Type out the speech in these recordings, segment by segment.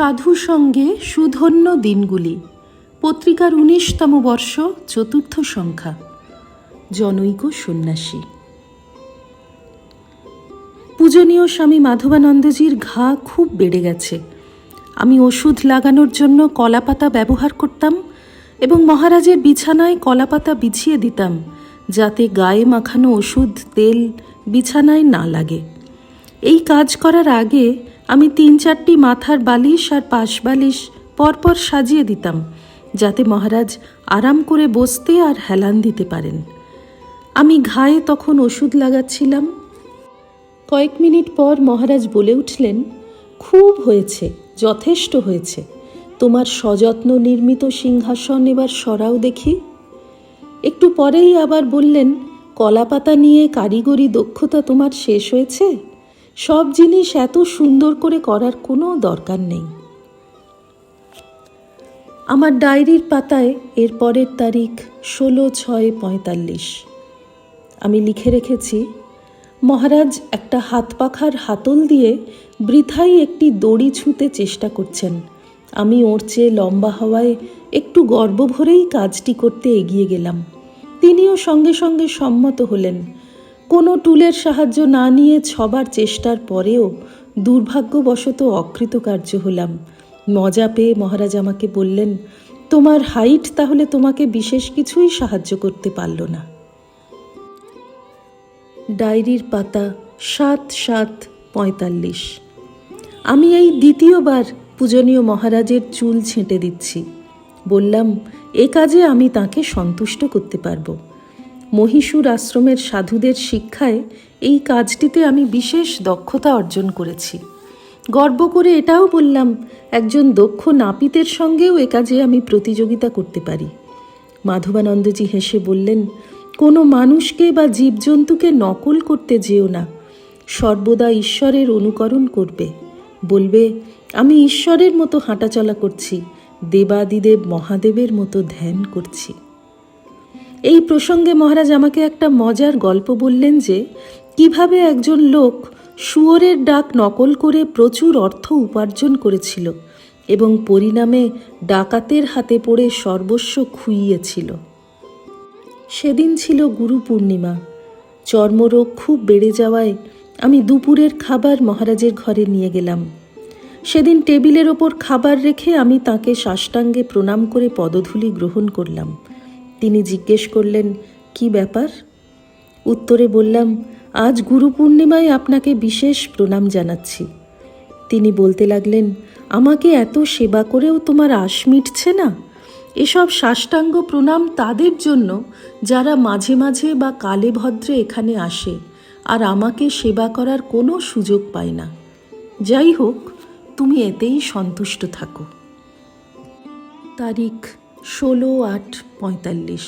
সাধু সঙ্গে সুধন্য দিনগুলি, পত্রিকার উনিশতম বর্ষ, চতুর্থ সংখ্যা। জনৈক সন্ন্যাসী। পূজনীয় স্বামী মাধবানন্দজির ঘা খুব বেড়ে গেছে। আমি ওষুধ লাগানোর জন্য কলাপাতা ব্যবহার করতাম এবং মহারাজের বিছানায় কলাপাতা বিছিয়ে দিতাম, যাতে গায়ে মাখানো ওষুধ, তেল বিছানায় না লাগে। এই কাজ করার আগে আমি তিন চারটি মাথার বালিশ আর পাশ বালিশ পরপর সাজিয়ে দিতাম, যাতে মহারাজ আরাম করে বসতে আর হেলান দিতে পারেন। আমি ঘায়ে তখন ওষুধ লাগাচ্ছিলাম। কয়েক মিনিট পর মহারাজ বলে উঠলেন, খুব হয়েছে, যথেষ্ট হয়েছে। তোমার সযত্ন নির্মিত সিংহাসন এবার সরাও দেখি। একটু পরেই আবার বললেন, কলাপাতা নিয়ে কারিগরি দক্ষতা তোমার শেষ হয়েছে? সব জিনিস এত সুন্দর করে করার কোনো দরকার নেই। আমার ডায়েরির পাতায় এর পরের তারিখ ষোলো ছয় পঁয়তাল্লিশ। আমি লিখে রেখেছি, মহারাজ একটা হাত পাখার হাতল দিয়ে বৃথাই একটি দড়ি ছুঁতে চেষ্টা করছেন। আমি ওর চেয়ে লম্বা হওয়ায় একটু গর্ব ভরেই কাজটি করতে এগিয়ে গেলাম। তিনিও সঙ্গে সঙ্গে সম্মত হলেন কোনো টুলের সাহায্য না নিয়ে ছবার চেষ্টার পরেও দুর্ভাগ্যবশত অকৃতকার্য হলাম। মজা পেয়ে মহারাজ আমাকে বললেন, তোমার হাইট তাহলে তোমাকে বিশেষ কিছুই সাহায্য করতে পারল না। ডায়েরির পাতা সাত সাত পঁয়তাল্লিশ। আমি এই দ্বিতীয়বার পূজনীয় মহারাজের চুল ছেঁটে দিচ্ছি। বললাম, এ কাজে আমি তাকে সন্তুষ্ট করতে পারব। মহীশূর আশ্রমের সাধুদের শিক্ষায় এই কাজটিতে আমি বিশেষ দক্ষতা অর্জন করেছি। গর্ব করে এটাও বললাম, একজন দক্ষ নাপিতের সঙ্গেও এ কাজে আমি প্রতিযোগিতা করতে পারি। মাধবানন্দজি হেসে বললেন, কোনো মানুষকে বা জীবজন্তুকে নকল করতে যেও না, সর্বদা ঈশ্বরের অনুকরণ করবে। বলবে, আমি ঈশ্বরের মতো হাঁটাচলা করছি, দেবাদিদেব মহাদেবের মতো ধ্যান করছি। এই প্রসঙ্গে মহারাজ আমাকে একটা মজার গল্প বললেন যে, কীভাবে একজন লোক শুয়োরের ডাক নকল করে প্রচুর অর্থ উপার্জন করেছিল এবং পরিণামে ডাকাতের হাতে পড়ে সর্বস্ব খুইয়েছিল। সেদিন ছিল গুরু পূর্ণিমা। চর্মরোগ খুব বেড়ে যাওয়ায় আমি দুপুরের খাবার মহারাজের ঘরে নিয়ে গেলাম। সেদিন টেবিলের ওপর খাবার রেখে আমি তাকে সাষ্টাঙ্গে প্রণাম করে পদধূলি গ্রহণ করলাম। তিনি জিজ্ঞেস করলেন, কি ব্যাপার? উত্তরে বললাম, আজ গুরু পূর্ণিমায় আপনাকে বিশেষ প্রণাম জানাচ্ছি। তিনি বলতে লাগলেন, আমাকে এত সেবা করেও তোমার আশ মিটছে না? এসব সাষ্টাঙ্গ প্রণাম তাদের জন্য যারা মাঝে মাঝে বা কালে ভদ্রে এখানে আসে, আর আমাকে সেবা করার কোনো সুযোগ পায় না। যাই হোক, তুমি এতেই সন্তুষ্ট থাকো। তারিখ ষোলো আট পঁয়তাল্লিশ।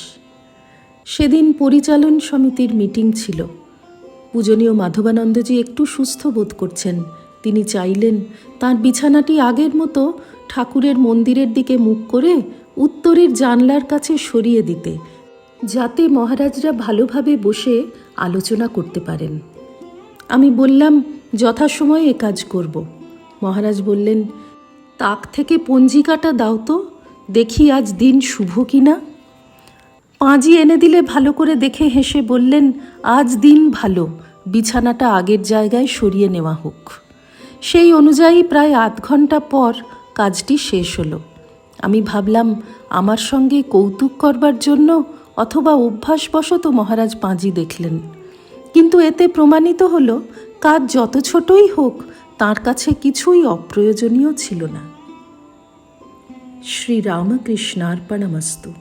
সেদিন পরিচালন সমিতির মিটিং ছিল। পূজনীয় মাধবানন্দজি একটু সুস্থ বোধ করছেন। তিনি চাইলেন তার বিছানাটি আগের মতো ঠাকুরের মন্দিরের দিকে মুখ করে উত্তরের জানলার কাছে সরিয়ে দিতে, যাতে মহারাজরা ভালোভাবে বসে আলোচনা করতে পারেন। আমি বললাম, যথাসময়ে এ কাজ করব। মহারাজ বললেন, তাক থেকে পঞ্জিকাটা দাও তো। দেখি আজ দিন শুভ কি না পাঁজি এনে দিলে ভালো করে দেখে হেসে বললেন, আজ দিন ভালো, বিছানাটা আগের জায়গায় সরিয়ে নেওয়া হোক। সেই অনুযায়ী প্রায় আধ ঘণ্টা পর কাজটি শেষ হলো। আমি ভাবলাম, আমার সঙ্গে কৌতুক করবার জন্য অথবা অভ্যাসবশত মহারাজ পাঁজি দেখলেন। কিন্তু এতে প্রমাণিত হলো, কাজ যত ছোটই হোক, তার কাছে কিছুই অপ্রয়োজনীয় ছিল না। শ্রীরামকৃষ্ণার্পণমস্তু।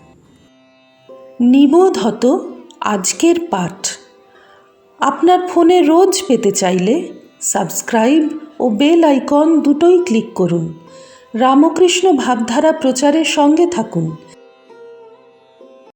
নিবোধত আজকের পাঠ। আপনার ফোনে রোজ পেতে চাইলে সাবস্ক্রাইব ও বেল আইকন দুটোই ক্লিক করুন। রামকৃষ্ণ ভাবধারা প্রচারের সঙ্গে থাকুন।